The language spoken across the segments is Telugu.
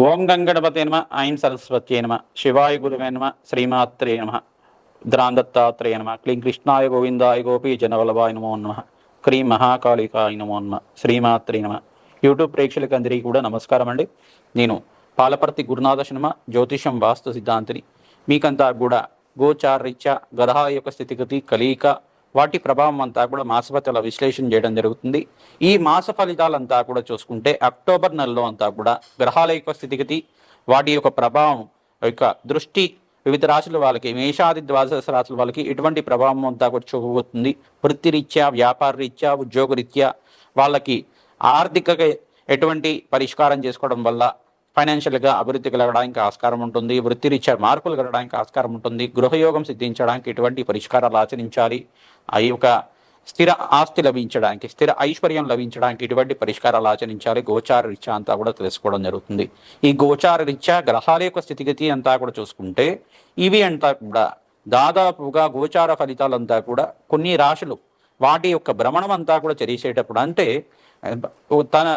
ఓం గంగణపతే నమ ఐం సరస్వత్యే నమ శివాయ గురువే నమ శ్రీమాత్రే నమ ద్రాందత్తాత్రేయ నమ క్లీం కృష్ణాయ గోవిందాయ గోపీ జనవల్లభాయ నమో నమ క్రీం మహాకాళికాయ నమో నమ శ్రీమాత్రే నమ. యూట్యూబ్ ప్రేక్షకులకు అందరికీ కూడా నమస్కారం అండి. నేను పాలపర్తి గురునాథ శర్మ జ్యోతిషం వాస్తు సిద్ధాంతిని. మీకంతా కూడా గోచారరీత్యా గ్రహాల యొక్క స్థితిగతి కలియిక వాటి ప్రభావం అంతా కూడా మాసఫలితాల విశ్లేషణ చేయడం జరుగుతుంది. ఈ మాస ఫలితాలంతా కూడా చూసుకుంటే అక్టోబర్ నెలలో అంతా కూడా గ్రహాల యొక్క స్థితిగతి వాటి యొక్క ప్రభావం యొక్క దృష్టి వివిధ రాశుల వాళ్ళకి మేషాది ద్వాదశ రాశుల వాళ్ళకి ఎటువంటి ప్రభావం అంతా కూడా చూపబోతుంది. వృత్తిరీత్యా వ్యాపార రీత్యా ఉద్యోగ రీత్యా వాళ్ళకి ఆర్థిక ఎటువంటి పరిష్కారం చేసుకోవడం వల్ల ఫైనాన్షియల్గా అభివృద్ధి కలగడానికి ఆస్కారం ఉంటుంది వృత్తిరీత్యా మార్పులు కలగడానికి ఆస్కారం ఉంటుంది గృహయోగం సిద్ధించడానికి ఎటువంటి పరిష్కారాలు ఆచరించాలి. ఆ యొక్క స్థిర ఆస్తి లభించడానికి స్థిర ఐశ్వర్యం లభించడానికి ఎటువంటి పరిష్కారాలు ఆచరించాలి. గోచార రీత్యా అంతా కూడా తెలుసుకోవడం జరుగుతుంది. ఈ గోచార రీత్యా గ్రహాల యొక్క స్థితిగతి అంతా కూడా చూసుకుంటే ఇవి అంతా కూడా దాదాపుగా గోచార ఫలితాలంతా కూడా కొన్ని రాశులు వాటి యొక్క భ్రమణం అంతా కూడా చేసేటప్పుడు అంటే తన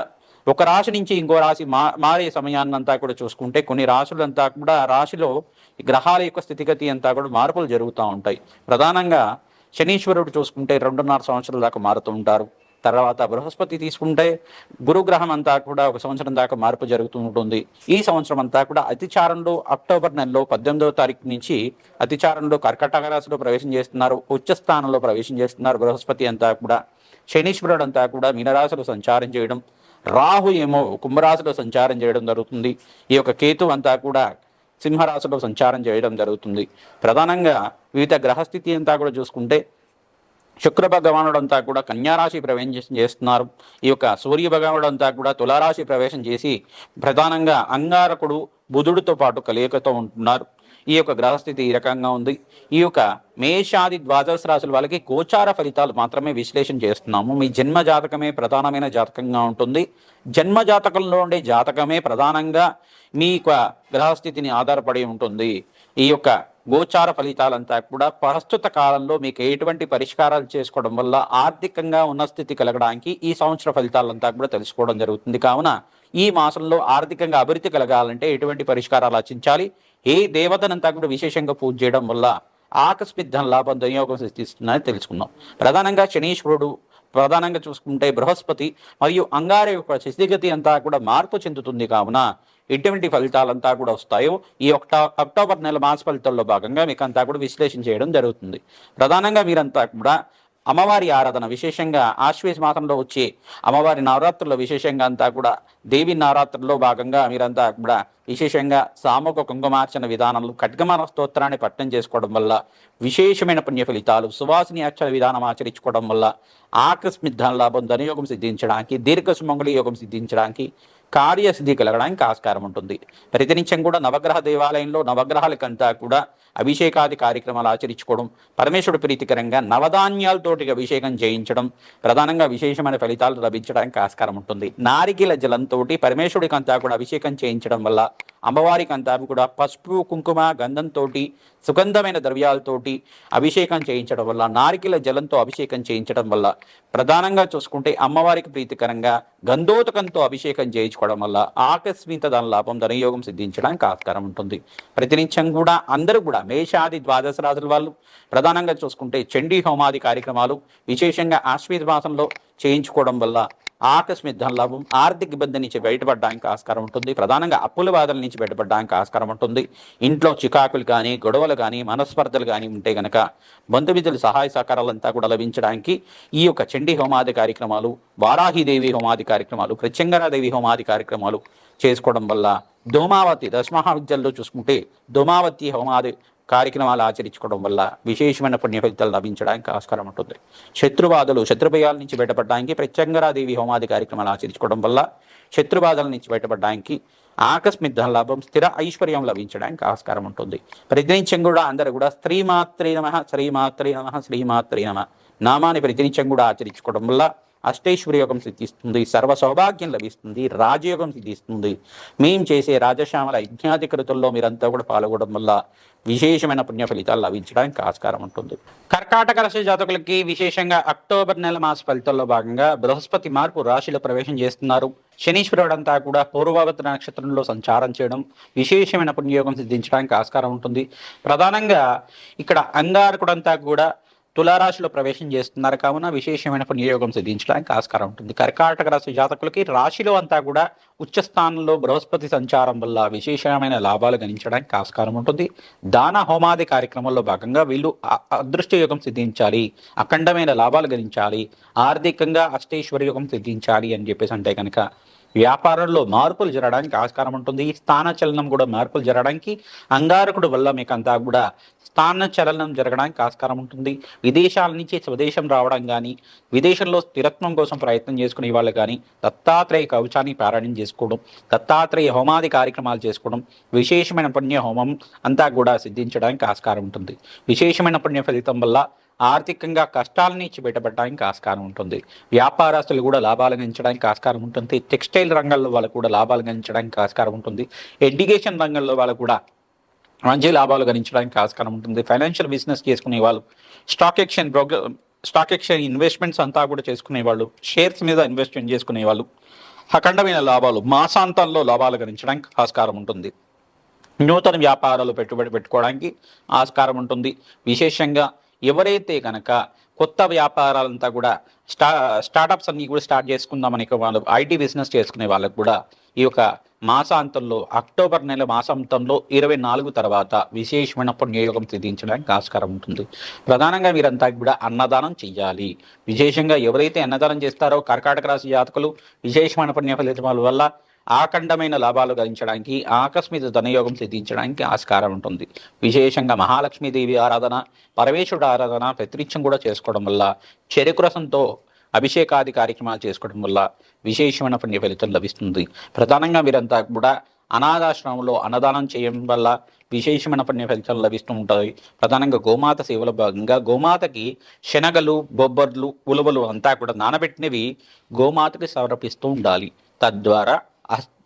ఒక రాశి నుంచి ఇంకో రాశి మా మారే సమయాన్నంతా కూడా చూసుకుంటే కొన్ని రాశులంతా కూడా రాశిలో గ్రహాల యొక్క స్థితిగతి అంతా కూడా మార్పులు జరుగుతూ ఉంటాయి. ప్రధానంగా శనీశ్వరుడు చూసుకుంటే రెండున్నర సంవత్సరాల దాకా మారుతూ ఉంటారు. తర్వాత బృహస్పతి తీసుకుంటే గురుగ్రహం అంతా కూడా ఒక సంవత్సరం దాకా మార్పు జరుగుతూ ఉంటుంది. ఈ సంవత్సరం అంతా కూడా అతిచారంలో అక్టోబర్ నెలలో పద్దెనిమిదవ తారీఖు నుంచి అతిచారంలో కర్కటక రాశిలో ప్రవేశం చేస్తున్నారు. ఉచ్చ స్థానంలో ప్రవేశం చేస్తున్నారు బృహస్పతి అంతా కూడా. శనీశ్వరుడు అంతా కూడా మీనరాశిలో సంచారం చేయడం రాహు ఏమో కుంభరాశిలో సంచారం చేయడం జరుగుతుంది. ఈ యొక్క కేతు అంతా కూడా సింహరాశిలో సంచారం చేయడం జరుగుతుంది. ప్రధానంగా వివిధ గ్రహస్థితి అంతా కూడా చూసుకుంటే శుక్ర భగవానుడు అంతా కూడా కన్యారాశి ప్రవేశం చేస్తున్నారు. ఈ యొక్క సూర్య భగవానుడు అంతా కూడా తులారాశి ప్రవేశం చేసి ప్రధానంగా అంగారకుడు బుధుడితో పాటు కలియకతో ఉంటున్నారు. ఈ యొక్క గ్రహస్థితి ఈ రకంగా ఉంది. ఈ యొక్క మేషాది ద్వాదశ రాశుల వాళ్ళకి గోచార ఫలితాలు మాత్రమే విశ్లేషణ చేస్తున్నాము. మీ జన్మ జాతకమే ప్రధానమైన జాతకంగా ఉంటుంది. జన్మ జాతకంలో ఉండే జాతకమే ప్రధానంగా మీ యొక్క గ్రహస్థితిని ఆధారపడి ఉంటుంది. ఈ యొక్క గోచార ఫలితాలంతా కూడా ప్రస్తుత కాలంలో మీకు ఎటువంటి పరిష్కారాలు చేసుకోవడం వల్ల ఆర్థికంగా ఉన్న స్థితి కలగడానికి ఈ సంవత్సర ఫలితాలంతా కూడా తెలుసుకోవడం జరుగుతుంది. కావున ఈ మాసంలో ఆర్థికంగా అభివృద్ధి కలగాలంటే ఎటువంటి పరిష్కారాలు ఆచించాలి ఏ దేవతనంతా కూడా విశేషంగా పూజ చేయడం వల్ల ఆకస్మిక ధన లాభం దుర్యోగం సృష్టిస్తుందని తెలుసుకుందాం ప్రధానంగా శనీశ్వరుడు ప్రధానంగా చూసుకుంటే బృహస్పతి మరియు అంగార యొక్క స్థితిగతి అంతా కూడా మార్పు చెందుతుంది కావున ఎటువంటి ఫలితాలంతా కూడా వస్తాయో ఈ ఒక్టా అక్టోబర్ నెల మాస ఫలితాల్లో భాగంగా మీకు అంతా కూడా విశ్లేషణ చేయడం జరుగుతుంది. ప్రధానంగా మీరంతా కూడా అమ్మవారి ఆరాధన విశేషంగా ఆశ్వేష మాసంలో వచ్చే అమ్మవారి నవరాత్రుల్లో విశేషంగా అంతా కూడా దేవి నవరాత్రుల్లో భాగంగా మీరంతా కూడా విశేషంగా సామూహిక కుంకుమార్చన విధానంలో ఖడ్గమాన స్తోత్రాన్ని పట్టణం చేసుకోవడం వల్ల విశేషమైన పుణ్య ఫలితాలు సువాసిని అక్షర విధానం ఆచరించుకోవడం వల్ల ఆకస్మిక లాభం ధనయోగం సిద్ధించడానికి దీర్ఘ సుమంగళి యోగం సిద్ధించడానికి కార్యసిద్ధి కలగడానికి ఆస్కారం ఉంటుంది. ప్రతినిత్యం కూడా నవగ్రహ దేవాలయంలో నవగ్రహాలకంతా కూడా అభిషేకాది కార్యక్రమాలు ఆచరించుకోవడం పరమేశ్వరుడు ప్రీతికరంగా నవధాన్యాలతోటి అభిషేకం చేయించడం ప్రధానంగా విశేషమైన ఫలితాలు లభించడానికి ఆస్కారం ఉంటుంది. నారికిల జలంతో పరమేశ్వరుడికి అంతా కూడా అభిషేకం చేయించడం వల్ల అమ్మవారికి అంతా కూడా పసుపు కుంకుమ గంధంతో సుగంధమైన ద్రవ్యాలతోటి అభిషేకం చేయించడం వల్ల నారికిల జలంతో అభిషేకం చేయించడం వల్ల ప్రధానంగా చూసుకుంటే అమ్మవారికి ప్రీతికరంగా గంధోతకంతో అభిషేకం చేయించుకోవడం వల్ల ఆకస్మిక ధన లాభం ధనయోగం సిద్ధించడానికి ఆస్కారం ఉంటుంది. ప్రతినిత్యం కూడా అందరూ కూడా మేషాది ద్వాదశ రాజుల వాళ్ళు ప్రధానంగా చూసుకుంటే చండీ హోమాది కార్యక్రమాలు విశేషంగా ఆశ్వీత మాసంలో చేయించుకోవడం వల్ల ఆకస్మిక ధన లాభం ఆర్థిక ఇబ్బంది నుంచి బయటపడడానికి ఆస్కారం ఉంటుంది. ప్రధానంగా అప్పుల బాధల నుంచి బయటపడడానికి ఆస్కారం ఉంటుంది. ఇంట్లో చికాకులు కానీ గొడవలు కానీ మనస్పర్ధలు కానీ ఉంటే గనక బంధుమిత్రుల సహాయ సహకారాలంతా కూడా లభించడానికి ఈ యొక్క చండీ హోమాది కార్యక్రమాలు వారాహిదేవి హోమాది కార్యక్రమాలు ప్రత్యంగరాదేవి హోమాది కార్యక్రమాలు చేసుకోవడం వల్ల దోమావతి దశమహావిద్యల్లో చూసుకుంటే దోమావతి హోమాది కార్యక్రమాలు ఆచరించుకోవడం వల్ల విశేషమైన పుణ్య ఫలితాలు లభించడానికి ఆస్కారం ఉంటుంది. శత్రుబాధలు శత్రుభయాల నుంచి బయటపడడానికి ప్రత్యంగరాదేవి హోమాది కార్యక్రమాలు ఆచరించుకోవడం వల్ల శత్రుబాధల నుంచి బయటపడడానికి ఆకస్మిక లాభం స్థిర ఐశ్వర్యం లభించడానికి ఆస్కారం ఉంటుంది. ప్రతినిత్యం కూడా అందరూ కూడా స్త్రీమాత్రే నమ శ్రీమాత్రే నమ శ్రీమాత్రే నమ. నామాన్ని ప్రతినిత్యం కూడా ఆచరించుకోవడం వల్ల అష్టైశ్వర్య యోగం సిద్ధిస్తుంది సర్వ సౌభాగ్యం లభిస్తుంది రాజయోగం సిద్ధిస్తుంది. మేం చేసే రాజశ్యామల యజ్ఞాది కృతుల్లో మీరంతా కూడా పాల్గొనడం వల్ల విశేషమైన పుణ్య ఫలితాలు లభించడానికి ఆస్కారం ఉంటుంది. కర్కాటక రాశి జాతకులకి విశేషంగా అక్టోబర్ నెల మాస ఫలితాల్లో భాగంగా బృహస్పతి మార్పు రాశిలో ప్రవేశం చేస్తున్నారు. శనీశ్వరుడంతా కూడా పూర్వభద్ర నక్షత్రంలో సంచారం చేయడం విశేషమైన పుణ్యయోగం సిద్ధించడానికి ఆస్కారం ఉంటుంది. ప్రధానంగా ఇక్కడ అంగారకుడంతా కూడా తులారాశిలో ప్రవేశం చేస్తున్నారు కావున విశేషమైన పుణ్యయోగం సిద్ధించడానికి ఆస్కారం ఉంటుంది. కర్కాటక రాశి జాతకులకి రాశిలో అంతా కూడా ఉచ్చ స్థానంలో బృహస్పతి సంచారం వల్ల విశేషమైన లాభాలు గణించడానికి ఆస్కారం ఉంటుంది. దాన హోమాది కార్యక్రమంలో భాగంగా వీళ్ళు అదృష్ట యోగం సిద్ధించాలి అఖండమైన లాభాలు గణించాలి ఆర్థికంగా అష్టేశ్వర యోగం సిద్ధించాలి అని చెప్పేసి అంటే కనుక వ్యాపారంలో మార్పులు జరగడానికి ఆస్కారం ఉంటుంది. స్థాన చలనం కూడా మార్పులు జరగడానికి అంగారకుడు వల్ల మీకు అంతా కూడా స్థాన చలనం జరగడానికి ఆస్కారం ఉంటుంది. విదేశాల నుంచి స్వదేశం రావడం కానీ విదేశంలో స్థిరత్వం కోసం ప్రయత్నం చేసుకునే వాళ్ళు కానీ దత్తాత్రేయ కవచాన్ని పారాయణం చేసుకోవడం దత్తాత్రేయ హోమాది కార్యక్రమాలు చేసుకోవడం విశేషమైన పుణ్య హోమం అంతా కూడా సిద్ధించడానికి ఆస్కారం ఉంటుంది. విశేషమైన పుణ్య ఫలితం వల్ల ఆర్థికంగా కష్టాల నుంచి బయటపడడానికి ఆస్కారం ఉంటుంది. వ్యాపారస్తులు కూడా లాభాలు గణించడానికి ఆస్కారం ఉంటుంది. టెక్స్టైల్ రంగంలో వాళ్ళకు కూడా లాభాలు గణించడానికి ఆస్కారం ఉంటుంది. ఎడ్యుకేషన్ రంగంలో వాళ్ళు కూడా మంచి లాభాలు గణించడానికి ఆస్కారం ఉంటుంది. ఫైనాన్షియల్ బిజినెస్ చేసుకునే వాళ్ళు స్టాక్ ఎక్స్చేంజ్ బ్రోక స్టాక్ ఎక్స్చేంజ్ ఇన్వెస్ట్మెంట్స్ అంతా కూడా చేసుకునే వాళ్ళు షేర్స్ మీద ఇన్వెస్ట్మెంట్ చేసుకునే వాళ్ళు అఖండమైన లాభాలు మాసాంతంలో లాభాలు గణించడానికి ఆస్కారం ఉంటుంది. నూతన వ్యాపారాలు పెట్టుబడి పెట్టుకోవడానికి ఆస్కారం ఉంటుంది. విశేషంగా ఎవరైతే కనుక కొత్త వ్యాపారాలంతా కూడా స్టా స్టార్టప్స్ అన్నీ కూడా స్టార్ట్ చేసుకుందామని వాళ్ళు ఐటీ బిజినెస్ చేసుకునే వాళ్ళకు కూడా ఈ యొక్క మాసాంతంలో అక్టోబర్ నెల మాసాంతంలో ఇరవై నాలుగు తర్వాత విశేషమైన పుణ్యయోగం సిద్ధించడానికి ఆస్కారం ఉంటుంది. ప్రధానంగా మీరంతా కూడా అన్నదానం చేయాలి విశేషంగా ఎవరైతే అన్నదానం చేస్తారో కర్కాటక రాశి జాతకులు విశేషమైన పుణ్య ఫలితాల వల్ల ఆఖండమైన లాభాలు గడించడానికి ఆకస్మిక ధనయోగం సిద్ధించడానికి ఆస్కారం ఉంటుంది. విశేషంగా మహాలక్ష్మీదేవి ఆరాధన పరమేశ్వరుడు ఆరాధన ప్రతినిత్యం కూడా చేసుకోవడం వల్ల చెరుకు రసంతో అభిషేకాది కార్యక్రమాలు చేసుకోవడం వల్ల విశేషమైన పుణ్య ఫలితం లభిస్తుంది. ప్రధానంగా మీరంతా కూడా అనాథాశ్రమంలో అన్నదానం చేయడం వల్ల విశేషమైన పుణ్య ఫలితాలు లభిస్తూ ఉంటాయి ప్రధానంగా గోమాత సేవల భాగంగా గోమాతకి శనగలు బొబ్బర్లు ఉలవలు అంతా కూడా నానబెట్టినవి గోమాతకి సమర్పిస్తూ ఉండాలి. తద్వారా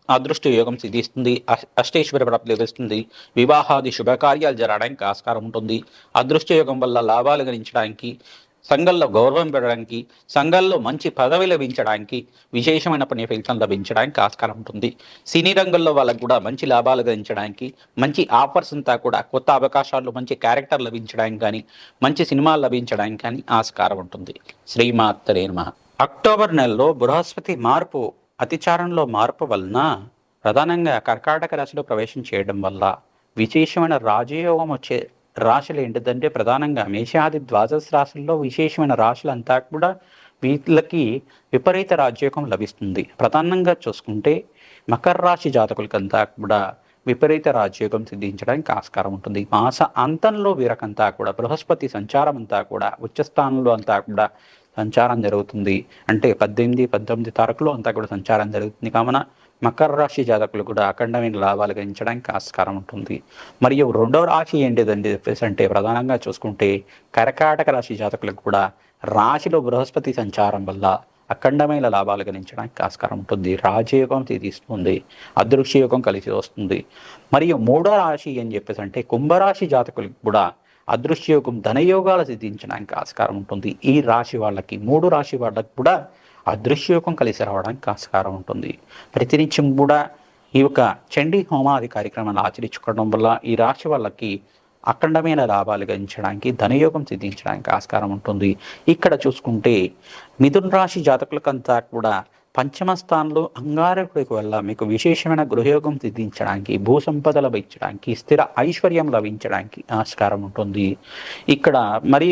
అదృష్ట యోగం సిద్ధిస్తుంది. అష్- ప్రాప్తి లభిస్తుంది. వివాహాది శుభకార్యాలు జరగడానికి ఆస్కారం ఉంటుంది. అదృష్ట యోగం వల్ల లాభాలు గణించడానికి సంఘంలో గౌరవం పెరగడానికి సంఘంలో మంచి పదవి లభించడానికి విశేషమైన పని ఫలితం లభించడానికి ఆస్కారం ఉంటుంది. సినీ రంగంలో వాళ్ళకు కూడా మంచి లాభాలు గణించడానికి మంచి ఆఫర్స్ అంతా కూడా కొత్త అవకాశాలు మంచి క్యారెక్టర్ లభించడానికి కానీ మంచి సినిమాలు లభించడానికి కానీ ఆస్కారం ఉంటుంది. శ్రీమాత్తరే నమః. అక్టోబర్ నెలలో బృహస్పతి మార్పు అతిచారంలో మార్పు వలన ప్రధానంగా కర్కాటక రాశిలో ప్రవేశం చేయడం వల్ల విశేషమైన రాజయోగం వచ్చే రాశులు ఏంటిదంటే ప్రధానంగా మేషాది ద్వాదశ రాశుల్లో విశేషమైన రాశులంతా కూడా వీళ్ళకి విపరీత రాజయోగం లభిస్తుంది. ప్రధానంగా చూసుకుంటే మకర రాశి జాతకులకంతా కూడా విపరీత రాజయోగం సిద్ధించడానికి ఆస్కారం ఉంటుంది. మాస అంతంలో వీరకంతా కూడా బృహస్పతి సంచారం అంతా కూడా ఉచ్చస్థానంలో అంతా కూడా సంచారం జరుగుతుంది. అంటే పద్దెనిమిది పద్దెనిమిది తారీఖులో అంతా కూడా సంచారం జరుగుతుంది. కావున మకర రాశి జాతకులు కూడా అఖండమైన లాభాలు గణించడానికి ఆస్కారం ఉంటుంది. మరియు రెండవ రాశి ఏంటిదండి చెప్పేసి అంటే ప్రధానంగా చూసుకుంటే కర్కాటక రాశి జాతకులకు కూడా రాశిలో బృహస్పతి సంచారం వల్ల అఖండమైన లాభాలు గణించడానికి ఆస్కారం ఉంటుంది. రాజయోగం తీస్తుంది అదృశ్యయోగం కలిసి వస్తుంది. మరియు మూడో రాశి అని చెప్పేసి అంటే కుంభరాశి జాతకులకు కూడా అదృశ్యయోగం ధనయోగాలు సిద్ధించడానికి ఆస్కారం ఉంటుంది. ఈ రాశి వాళ్ళకి మూడు రాశి వాళ్ళకి కూడా అదృశ్యయోగం కలిసి రావడానికి ఆస్కారం ఉంటుంది. ప్రతినిత్యం కూడా ఈ యొక్క చండీ హోమాది కార్యక్రమాన్ని ఆచరించుకోవడం వల్ల ఈ రాశి వాళ్ళకి అఖండమైన లాభాలు గణించడానికి ధనయోగం సిద్ధించడానికి ఆస్కారం ఉంటుంది. ఇక్కడ చూసుకుంటే మిథున రాశి జాతకులకంతా కూడా పంచమ స్థానంలో అంగారకుడికి వల్ల మీకు విశేషమైన గృహయోగం సిద్ధించడానికి భూ సంపద లభించడానికి స్థిర ఐశ్వర్యం లభించడానికి ఆస్కారం ఉంటుంది. ఇక్కడ మరి